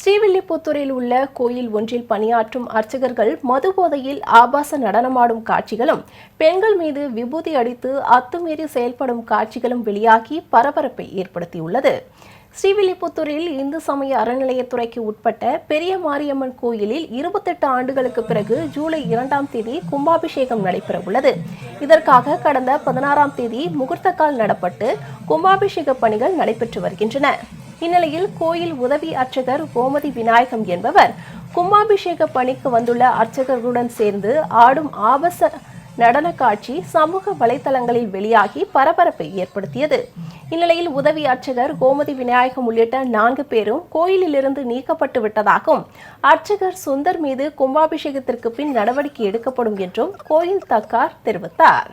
ஸ்ரீவில்லிபுத்தூரில் உள்ள கோயில் ஒன்றில் பணியாற்றும் அர்ச்சகர்கள் மது போதையில் ஆபாச நடனமாடும் காட்சிகளும் பெண்கள் மீது விபூதி அடித்து அத்துமீறி செயல்படும் காட்சிகளும் வெளியாகி பரபரப்பை ஏற்படுத்தியுள்ளது. ஸ்ரீவில்லிபுத்தூரில் இந்து சமய அறநிலையத்துறைக்கு உட்பட்ட பெரிய மாரியம்மன் கோயிலில் இருபத்தெட்டு ஆண்டுகளுக்கு பிறகு ஜூலை இரண்டாம் தேதி கும்பாபிஷேகம் நடைபெற உள்ளது இதற்காக கடந்த பதினாறாம் தேதி முகூர்த்த கால் நடப்பட்டு கும்பாபிஷேக பணிகள் நடைபெற்று வருகின்றன. இந்நிலையில் கோயில் உதவி அர்ச்சகர் கோமதி விநாயகம் என்பவர் கும்பாபிஷேக பணிக்கு வந்துள்ள அர்ச்சகர்களுடன் சேர்ந்து ஆடும் ஆபச நடன காட்சி சமூக வலைதளங்களில் வெளியாகி பரபரப்பை ஏற்படுத்தியது. இந்நிலையில் உதவி அர்ச்சகர் கோமதி விநாயகம் உள்ளிட்ட நான்கு பேரும் கோயிலிலிருந்து நீக்கப்பட்டு விட்டதாகவும் அர்ச்சகர் சுந்தர் மீது கும்பாபிஷேகத்திற்கு பின் நடவடிக்கை எடுக்கப்படும் என்றும் கோயில் தக்கார் தெரிவித்தார்.